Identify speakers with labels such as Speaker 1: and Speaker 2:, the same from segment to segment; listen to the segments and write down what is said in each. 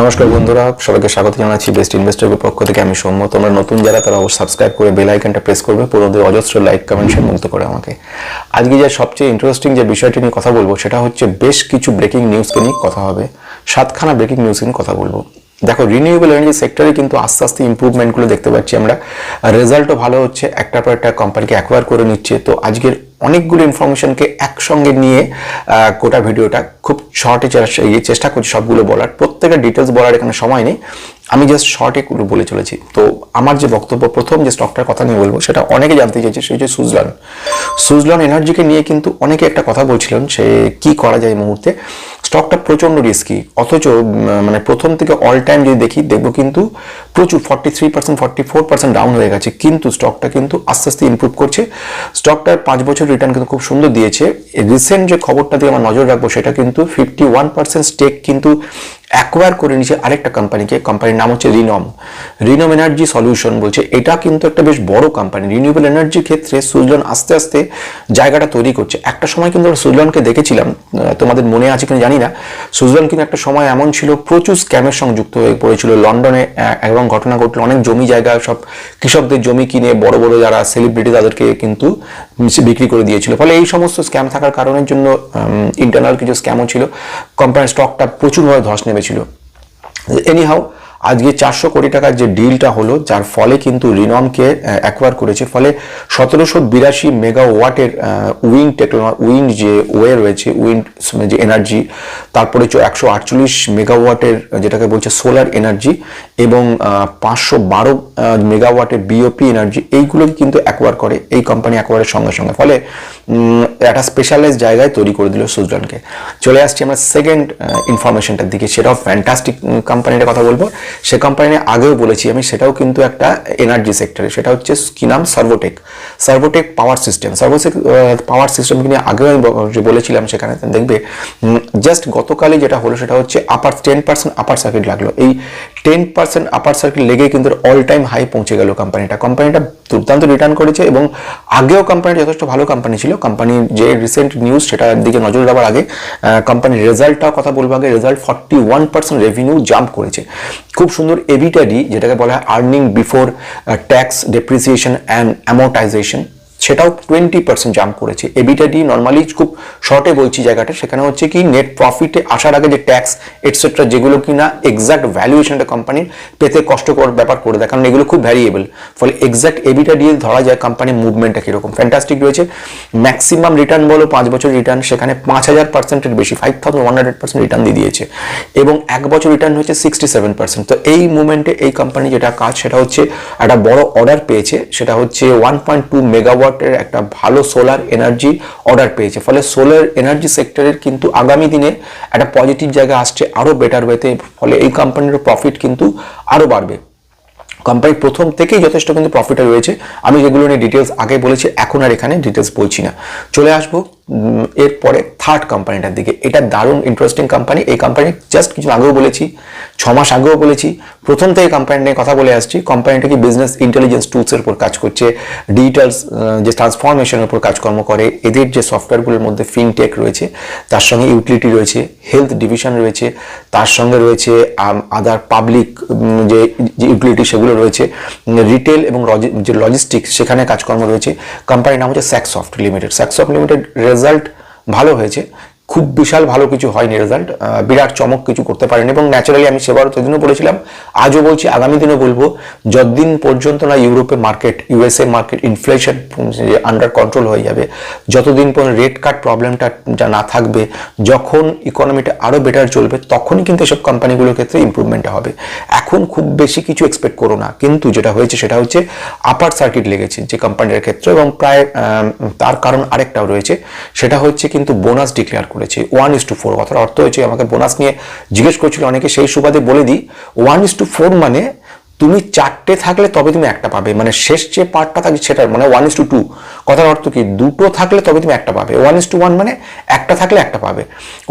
Speaker 1: নমস্কার বন্ধুরা, সবাইকে স্বাগত জানাচ্ছি বেস্ট ইনভেস্টরের পক্ষ থেকে। আমি সৌম্য, তোমরা নতুন যারা তারা অবশ্যই সাবস্ক্রাইব করে বেল আইকনটা প্রেস করবে পুরোদের অজস্র লাইক কমেন্ট শেয়ার মুক্ত করে আমাকে। আজকে যে সবচেয়ে ইন্টারেস্টিং যে বিষয়টি নিয়ে কথা বলব, সেটা হচ্ছে বেশ কিছু ব্রেকিং নিউজকে নিয়ে কথা হবে। সাতখানা ব্রেকিং নিউজ নিয়ে কথা বলব। দেখো রিনিউয়েবল এনার্জি সেক্টরে কিন্তু আস্তে আস্তে ইম্প্রুভমেন্টগুলো দেখতে পাচ্ছি আমরা। রেজাল্টও ভালো হচ্ছে, একটার পর একটা কোম্পানিকে অ্যাকোয়ার করে নিচ্ছে। তো আজকের অনেকগুলো ইনফরমেশনকে একসঙ্গে নিয়ে গোটা ভিডিওটা খুব শর্টে চেষ্টা করছি সবগুলো বলার। প্রত্যেকের ডিটেলস বলার এখানে সময় নেই। আমি জাস্ট শর্টে বলে চলেছি। তো আমার যে বক্তব্য, প্রথম যে স্টকটার কথা নিয়ে বলব, সেটা অনেকে জানতে চাইছে সেই যে সুজলন সুজলন এনার্জিকে নিয়ে কিন্তু অনেকে একটা কথা বলছিলেন, সে কি করা যায় এই মুহূর্তে? স্টকটা প্রচণ্ড রিস্কি অথচ মানে প্রথম থেকে অল টাইম যদি দেখি, দেখব কিন্তু প্রচুর forty three percent forty four percent down হয়ে গেছে। কিন্তু স্টকটা কিন্তু আস্তে আস্তে ইম্প্রুভ করছে। স্টকটার পাঁচ বছর রিটার্ন কিন্তু খুব সুন্দর দিয়েছে। রিসেন্ট যে খবরটা দিয়ে আমার নজর রাখব, সেটা কিন্তু ফিফটি ওয়ান পার্সেন্ট স্টেক কিন্তু অ্যাকোয়ার করে নিয়েছে আরেকটা কোম্পানিকে কোম্পানির নাম হচ্ছে রিনম রিনম এনার্জি সলিউশন বলছে, এটা কিন্তু একটা বেশ বড় কোম্পানি রিনিউয়েবল এনার্জির ক্ষেত্রে সুজলন আস্তে আস্তে জায়গাটা তৈরি করছে। একটা সময় কিন্তু আমরা সুজলনকে দেখেছিলাম তোমাদের মনে আছে কিনা জানি না। সুজলন কিন্তু একটা সময় এমন ছিল, প্রচুর স্ক্যামের সঙ্গে যুক্ত হয়ে পড়েছিল লন্ডনে এবং ঘটনা ঘটলো, অনেক জমি জায়গা সব কৃষকদের জমি কিনে বড় বড় যারা সেলিব্রিটি তাদেরকে কিন্তু বিক্রি করে দিয়েছিল। ফলে এই সমস্ত স্ক্যাম থাকার কারণের জন্য ইন্টারনাল কিছু স্ক্যামও ছিল। কোম্পানির স্টকটা প্রচুরভাবে ধস নেমেছিল এনিহাউ আজকে চারশো কোটি টাকার যে ডিলটা হলো, যার ফলে কিন্তু রিনমকে অ্যাকোয়ার করেছে। ফলে সতেরোশো বিরাশি মেগা ওয়াটের উইন্ড টেকনোলজি উইন্ড যে ওয়ে রয়েছে উইন্ড যে এনার্জি তারপরে একশো আটচল্লিশ মেগাওয়াটের, যেটাকে বলছে সোলার এনার্জি এবং পাঁচশো বারো মেগাওয়াটের বিওপি এনার্জি এইগুলোকে কিন্তু অ্যাকোয়ার করে, এই কোম্পানি অ্যাকোয়ারের সঙ্গে সঙ্গে। ফলে একটা স্পেশালাইজ জায়গায় তৈরি করে দিল সুজলনকে। চলে আসছি আমরা সেকেন্ড ইনফরমেশনটার দিকে, সেটাও ফ্যান্টাস্টিক কোম্পানিটার কথা বলব। সে কোম্পানি আগেও বলেছি আমি, সেটাও কিন্তু একটা এনার্জি সেক্টরে সেটা হচ্ছে কি নাম? সার্ভোটেক সার্ভোটেক পাওয়ার সিস্টেম সার্ভোটেক পাওয়ার সিস্টেমকে নিয়ে আগেও আমি বলেছিলাম সেখানে, দেখবে জাস্ট গতকালে যেটা হলো, সেটা হচ্ছে upper ten percent upper circuit লাগল। এই টেন পার্সেন্ট আপার সার্কিট লেগে কিন্তু অল টাইম হাই পৌঁছে গেল কোম্পানিটা কোম্পানিটা দুর্দান্ত রিটার্ন করেছে এবং আগেও কোম্পানিটা যথেষ্ট ভালো কোম্পানি ছিল। কোম্পানির যে রিসেন্ট নিউজ সেটার দিকে নজর দেওয়ার আগে কোম্পানির রেজাল্টটাও কথা বলব আগে result forty one percent revenue jump করেছে। খুব সুন্দর এবিটাডি যেটাকে বলা হয় earning before tax depreciation and amortization সেটাও টোয়েন্টি পার্সেন্ট জাম্প করেছে। এবিটাডি নর্মালি খুব শর্টে বলছি জায়গাটা, সেখানে হচ্ছে কি নেট প্রফিটে আসার আগে যে ট্যাক্স এটসেট্রা যেগুলো কিনা এক্সাক্ট ভ্যালুয়েশনটা কোম্পানির পেতে কষ্টকর ব্যাপার করে দেয়, কারণ এগুলো খুব ভ্যারিয়েবল ফলে এক্সাক্ট এবিটা দিয়ে ধরা যায় কোম্পানির মুভমেন্টটা কীরকম। ফ্যান্টাস্টিক রয়েছে। ম্যাক্সিমাম রিটার্ন বলো, পাঁচ বছর রিটার্ন সেখানে পাঁচ হাজার পার্সেন্টের বেশি five thousand one hundred percent return দিয়ে দিয়েছে। এবং এক বছর রিটার্ন হচ্ছে সিক্সটি সেভেন পার্সেন্ট তো এই মুভমেন্টে এই কোম্পানি যেটা কাজ, সেটা হচ্ছে একটা বড় অর্ডার পেয়েছে, সেটা হচ্ছে ওয়ান পয়েন্ট টু মেগাওয়াটের একটা ভালো সোলার এনার্জি অর্ডার পেয়েছে। ফলে সোলার এনার্জি সেক্টরের কিন্তু আগামী দিনে একটা পজিটিভ জায়গা আসছে আরও বেটার ওয়েতে ফলে এই কোম্পানির প্রফিট কিন্তু আরও বাড়বে। কোম্পানি প্রথম থেকেই যথেষ্ট কিন্তু প্রফিটে রয়েছে। আমি যেগুলো নিয়ে ডিটেলস আগে বলেছি, এখন আর এখানে ডিটেলস বলছি না। চলে আসব এরপরে থার্ড কোম্পানিটার দিকে। এটা দারুণ ইন্টারেস্টিং কোম্পানি এই কোম্পানি জাস্ট কিছু আগেও বলেছি, ছ মাস আগেও বলেছি। প্রথম থেকে কোম্পানি নিয়ে কথা বলে আসছি। কোম্পানিটা কি বিজনেস ইন্টেলিজেন্স টুলসের উপর কাজ করছে ডিজিটাল যে ট্রান্সফরমেশনের উপর কাজকর্ম করে, এদের যে সফটওয়্যারগুলোর মধ্যে ফিনটেক রয়েছে, তার সঙ্গে ইউটিলিটি রয়েছে হেলথ ডিভিশন রয়েছে, তার সঙ্গে রয়েছে আদার পাবলিক যে যে ইউটিলিটি সেগুলো রয়েছে রিটেল এবং যে লজিস্টিক্স সেখানে কাজকর্ম রয়েছে। কোম্পানির নাম হচ্ছে Saksoft limited Saksoft limited result ভালো হয়েছে। খুব বিশাল ভালো কিছু হয়নি রেজাল্ট বিরাট চমক কিছু করতে পারেনি এবং ন্যাচারালি আমি সেবারও সেদিনও বলেছিলাম, আজও বলছি আগামী দিনে বলব, যতদিন পর্যন্ত না ইউরোপে market USA market inflation under control হয়ে যাবে, যতদিন পর্যন্ত রেট কাট প্রবলেমটা যা না থাকবে, যখন ইকোনমিটা আরও বেটার চলবে, তখনই কিন্তু এসব কোম্পানিগুলোর ক্ষেত্রে ইম্প্রুভমেন্টটা হবে। এখন খুব বেশি কিছু এক্সপেক্ট করো না, কিন্তু যেটা হয়েছে সেটা হচ্ছে আপার সার্কিট লেগেছে যে কোম্পানির ক্ষেত্রে এবং প্রায় তার কারণ আরেকটাও রয়েছে, সেটা হচ্ছে কিন্তু বোনাস ডিক্লেয়ার করেছে। ওয়ান ইস টু ফোর কথার অর্থ হয়েছে, আমাকে বোনাস নিয়ে জিজ্ঞেস করছিল অনেকে, সেই সুবাদে বলে দিই ওয়ান ইস টু ফোর মানে তুমি চারটে থাকলে তবে তুমি একটা পাবে মানে শেষ যে পার্টটা থাকে সেটা মানে ওয়ান ইস টু টু কথার অর্থ কি? দুটো থাকলে তবে তুমি একটা পাবে। ওয়ান ইস টু ওয়ান মানে একটা থাকলে একটা পাবে।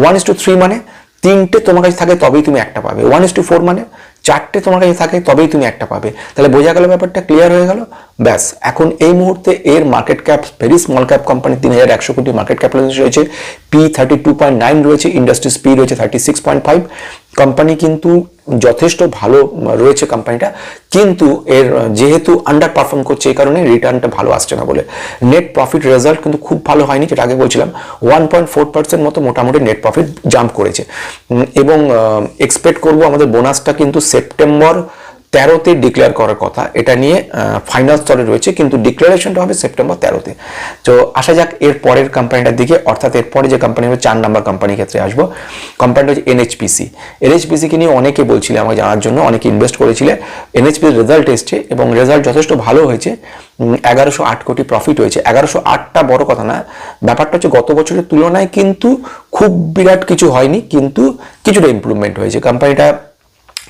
Speaker 1: ওয়ান ইস টু থ্রি মানে তিনটে তোমার কাছে থাকে তবেই তুমি একটা পাবে। ওয়ান ইস টু ফোর মানে চারটে তোমার কাছে থাকে তবেই তুমি একটা পাবে। তাহলে বোঝা গেল ব্যাপারটা ক্লিয়ার হয়ে গেল? ব্যাস, এখন এই মুহূর্তে এর market cap very small cap company তিন হাজার একশো কোটি মার্কেট ক্যাপিটালাইজেশন রয়েছে। P thirty two point nine রয়েছে ইন্ডাস্ট্রিজ পি রয়েছে thirty six point five company কিন্তু যথেষ্ট ভালো রয়েছে কোম্পানিটা কিন্তু এর যেহেতু আন্ডার পারফর্ম করছে, এই কারণে রিটার্নটা ভালো আসছে না বলে। নেট প্রফিট রেজাল্ট কিন্তু খুব ভালো হয়নি, যেটা আগে বলছিলাম ওয়ান পয়েন্ট ফোর পার্সেন্ট মতো মোটামুটি নেট প্রফিট জাম্প করেছে। এবং এক্সপেক্ট করব আমাদের বোনাসটা কিন্তু সেপ্টেম্বর তেরোতে ডিক্লেয়ার করার কথা। এটা নিয়ে ফাইনাল স্তরে রয়েছে, কিন্তু ডিক্লারেশনটা হবে সেপ্টেম্বর তেরোতে। তো আসা যাক, এর পরের কোম্পানিটার দিকে, অর্থাৎ এর পরে যে কোম্পানি হবে, চার নাম্বার কোম্পানির ক্ষেত্রে আসব। কোম্পানিটা হচ্ছে এনএইচপিসি এনএইচপিসিকে নিয়ে অনেকে বলছিলে আমাকে জানার জন্য, অনেকে ইনভেস্ট করেছিলে। এনএইচপির রেজাল্ট এসছে এবং রেজাল্ট যথেষ্ট ভালো হয়েছে। এগারোশো আট কোটি প্রফিট হয়েছে। এগারোশো আটটা বড় কথা না, ব্যাপারটা হচ্ছে গত বছরের তুলনায় কিন্তু খুব বিরাট কিছু হয়নি, কিন্তু কিছুটা ইমপ্রুভমেন্ট হয়েছে। কোম্পানিটা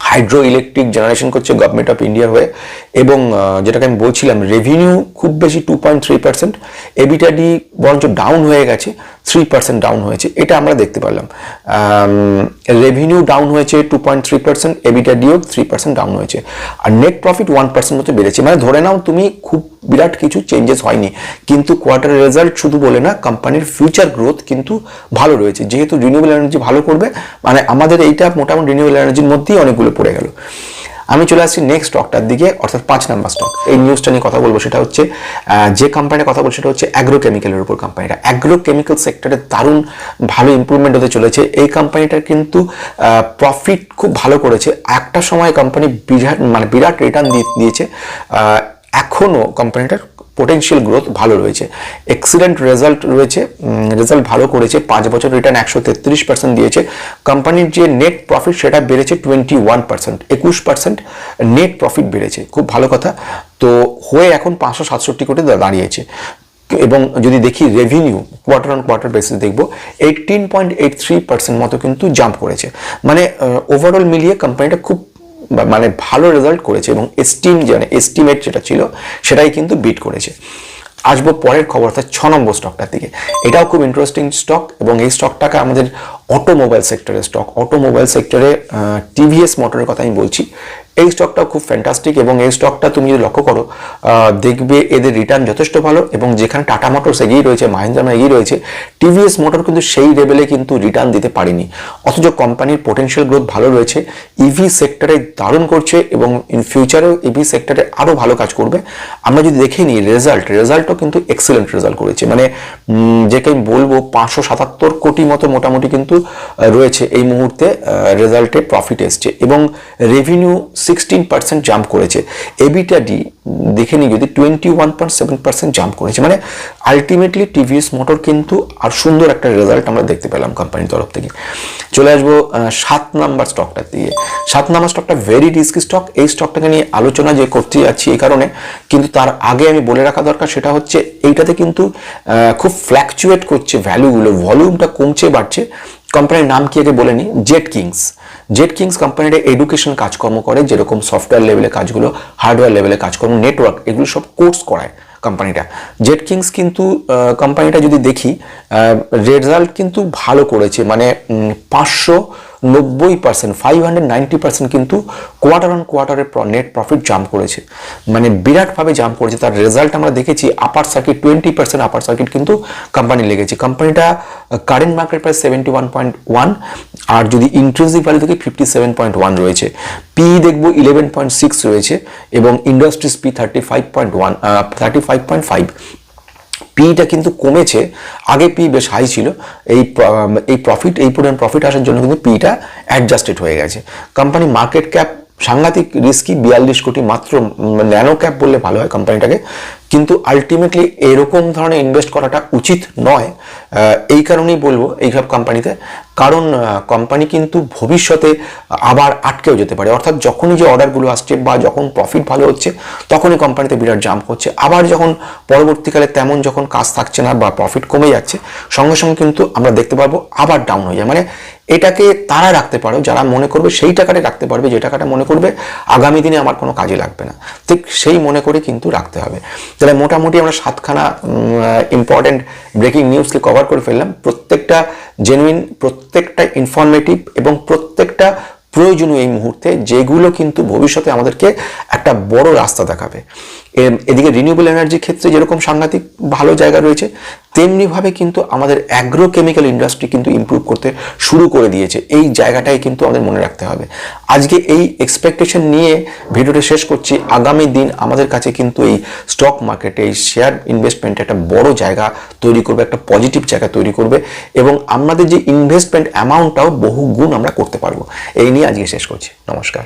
Speaker 1: হাইড্রো ইলেকট্রিক জেনারেশন করছে গভর্নমেন্ট অফ ইন্ডিয়ার হয়ে। এবং যেটাকে আমি বলছিলাম রেভিনিউ খুব বেশি two point three percent EBITDA বরঞ্চ ডাউন হয়ে গেছে। থ্রি পার্সেন্ট ডাউন হয়েছে, এটা আমরা দেখতে পারলাম। রেভিনিউ ডাউন হয়েছে টু পয়েন্ট থ্রি পার্সেন্ট এবিটাডিও থ্রি পার্সেন্ট ডাউন হয়েছে। আর নেট প্রফিট ওয়ান পার্সেন্ট মতো বেড়েছে। মানে ধরে নাও, তুমি খুব বিরাট কিছু চেঞ্জেস হয়নি, কিন্তু কোয়ার্টার রেজাল্ট শুধু বলে না কোম্পানির ফিউচার গ্রোথ কিন্তু ভালো রয়েছে। যেহেতু রিনিউয়েবল এনার্জি ভালো করবে মানে আমাদের এইটা মোটামুটি রিনিউয়েবল এনার্জির মধ্যেই অনেকগুলো পড়ে গেল। আমি চলে আসছি নেক্সট স্টকটার দিকে, অর্থাৎ পাঁচ নাম্বার স্টক এই নিউজটা নিয়ে কথা বলব সেটা হচ্ছে যে কোম্পানির কথা বলব সেটা হচ্ছে অ্যাগ্রোকেমিক্যালের উপর কোম্পানিটা অ্যাগ্রোকেমিক্যাল সেক্টরে দারুণ ভালো ইম্প্রুভমেন্ট হতে চলেছে। এই কোম্পানিটার কিন্তু প্রফিট খুব ভালো করেছে। একটা সময় কোম্পানি বিরাট মানে বিরাট রিটার্ন দিয়েছে। এখনও কোম্পানিটার পোটেনশিয়াল গ্রোথ ভালো রয়েছে। এক্সিলেন্ট রেজাল্ট রয়েছে রেজাল্ট ভালো করেছে, পাঁচ বছর রিটার্ন একশো তেত্রিশ পার্সেন্ট দিয়েছে। কোম্পানির যে নেট প্রফিট সেটা বেড়েছে টোয়েন্টি ওয়ান পার্সেন্ট একুশ পার্সেন্ট নেট প্রফিট বেড়েছে, খুব ভালো কথা। তো হয়ে এখন পাঁচশো সাতষট্টি কোটি দাঁড়িয়েছে। এবং যদি দেখি revenue quarter on quarter basis দেখব eighteen point eight three percent মতো কিন্তু জাম্প করেছে। মানে ওভারঅল মিলিয়ে কোম্পানিটা খুব মানে ভালো রেজাল্ট করেছে এবং এস্টিম মানে এস্টিমেট যেটা ছিল, সেটাই কিন্তু বিট করেছে। আসব পরের খবর অর্থাৎ ছ নম্বর স্টকটার দিকে। এটাও খুব ইন্টারেস্টিং স্টক এবং এই স্টকটাকে আমাদের অটোমোবাইল সেক্টরের স্টক অটোমোবাইল সেক্টরে টিভিএস মোটরের কথা আমি বলছি। এই স্টকটা খুব ফ্যান্টাস্টিক এবং এই স্টকটা তুমি যদি লক্ষ্য করো দেখবে এদের রিটার্ন যথেষ্ট ভালো এবং যেখানে টাটা মোটরস এগিয়ে রয়েছে মাহিন্দ্রা এগিয়ে রয়েছে টিভিএস মোটর কিন্তু সেই লেভেলে কিন্তু রিটার্ন দিতে পারেনি। অথচ কোম্পানির পোটেনশিয়াল গ্রোথ ভালো রয়েছে ইভি সেক্টরে দারুণ করছে এবং ইন ফিউচারেও ইভি সেক্টরে আরও ভালো কাজ করবে। আমরা যদি দেখে নিই রেজাল্ট রেজাল্টও কিন্তু এক্সেলেন্ট রেজাল্ট করেছে। মানে যেকে আমি বলব, পাঁচশো সাতাত্তর কোটি মতো মোটামুটি কিন্তু আহ, রয়েছে। এই মুহূর্তে রেজাল্টে প্রফিট এসছে এবং রেভিনিউ সিক্সটিন পার্সেন্ট জাম্প করেছে। এবিটা ডি দেখে নিই যদি twenty one point seven percent jump করেছে। মানে আলটিমেটলি টিভিএস মোটর কিন্তু আর সুন্দর একটা রেজাল্ট আমরা দেখতে পেলাম কোম্পানির তরফ থেকে। চলে আসব সাত নাম্বার স্টকটা দিয়ে। সাত নাম্বার স্টকটা ভেরি রিস্কি স্টক এই স্টকটাকে নিয়ে আলোচনা যে করতে যাচ্ছি এই কারণে কিন্তু তার আগে আমি বলে রাখা দরকার সেটা হচ্ছে এইটাতে কিন্তু খুব ফ্ল্যাকচুয়েট করছে ভ্যালুগুলো ভলিউমটা কমছে বাড়ছে। কোম্পানির নাম কি আগে বলে নি? জেট কিংস জেট কিংস কোম্পানিটা এডুকেশন কাজকর্ম করে, যেরকম সফটওয়্যার লেভেলে কাজগুলো হার্ডওয়্যার লেভেলে কাজকর্ম নেটওয়ার্ক এগুলো সব কোর্স করায়। কোম্পানিটা জেট কিংস কিন্তু কোম্পানিটা যদি দেখি রেজাল্ট কিন্তু ভালো করেছে। মানে পাঁচশো নব্বই percent five hundred ninety percent কিন্তু কোয়ার্টার অন কোয়ার্টারে নেট প্রফিট জাম্প করেছে। মানে বিরাটভাবে জাম্প করেছে। তার রেজাল্ট আমরা দেখেছি upper circuit twenty percent upper circuit কিন্তু কোম্পানি লেগেছে। কোম্পানিটা current market price seventy one point one আর যদি ইন্ট্রেন্সিক ভ্যালু থেকে ফিফটি সেভেন পয়েন্ট ওয়ান রয়েছে পি দেখব ইলেভেন পয়েন্ট সিক্স রয়েছে এবং industries P thirty five point one thirty five point five পিটা কিন্তু কমেছে, আগে পি বেশ হাই ছিল, এই এই প্রফিট এই পরিমাণ প্রফিট আসার জন্য কিন্তু পিটা অ্যাডজাস্টেড হয়ে গেছে। কোম্পানি মার্কেট ক্যাপ সাংঘাতিক রিস্কি বিয়াল্লিশ কোটি মাত্র ন্যানো ক্যাপ বললে ভালো হয় কোম্পানিটাকে কিন্তু আলটিমেটলি এরকম ধরনের ইনভেস্ট করাটা উচিত নয়। এই কারণেই বলব এইসব কোম্পানিতে কারণ কোম্পানি কিন্তু ভবিষ্যতে আবার আটকেও যেতে পারে। অর্থাৎ যখনই যে অর্ডারগুলো আসছে বা যখন প্রফিট ভালো হচ্ছে, তখনই কোম্পানিতে বিরাট জাম্প হচ্ছে। আবার যখন পরবর্তীকালে তেমন যখন কাজ থাকছে না বা প্রফিট কমে যাচ্ছে, সঙ্গে সঙ্গে কিন্তু আমরা দেখতে পারব আবার ডাউন হয়ে যায়। মানে এটাকে তারা রাখতে পারো, যারা মনে করবে সেই টাকাটা রাখতে পারবে, যে টাকাটা মনে করবে আগামী দিনে আমার কোনো কাজে লাগবে না। ঠিক সেই মনে করে কিন্তু রাখতে হবে। তাহলে মোটামুটি আমরা সাতখানা ইম্পর্টেন্ট ব্রেকিং নিউজকে কভার করে ফেললাম। প্রত্যেকটা জেনুইন প্রত্যেকটা ইনফরমেটিভ এবং প্রত্যেকটা প্রয়োজনীয় এই মুহূর্তে যেগুলো কিন্তু ভবিষ্যতে আমাদেরকে একটা বড় রাস্তা দেখাবে। এদিকে রিনিউয়েবল এনার্জির ক্ষেত্রে যেরকম সাংঘাতিক ভালো জায়গা রয়েছে তেমনিভাবে কিন্তু আমাদের অ্যাগ্রো কেমিক্যাল ইন্ডাস্ট্রি কিন্তু ইমপ্রুভ করতে শুরু করে দিয়েছে। এই জায়গাটাই কিন্তু আমাদের মনে রাখতে হবে। আজকে এই এক্সপেকটেশন নিয়ে ভিডিওটা শেষ করছি। আগামী দিন আমাদের কাছে কিন্তু এই স্টক মার্কেটে এই শেয়ার ইনভেস্টমেন্ট একটা বড় জায়গা তৈরি করবে, একটা পজিটিভ জায়গা তৈরি করবে এবং আমাদের যে ইনভেস্টমেন্ট অ্যামাউন্টটাও বহু গুণ আমরা করতে পারব। এই নিয়ে আজকে শেষ করছি। নমস্কার।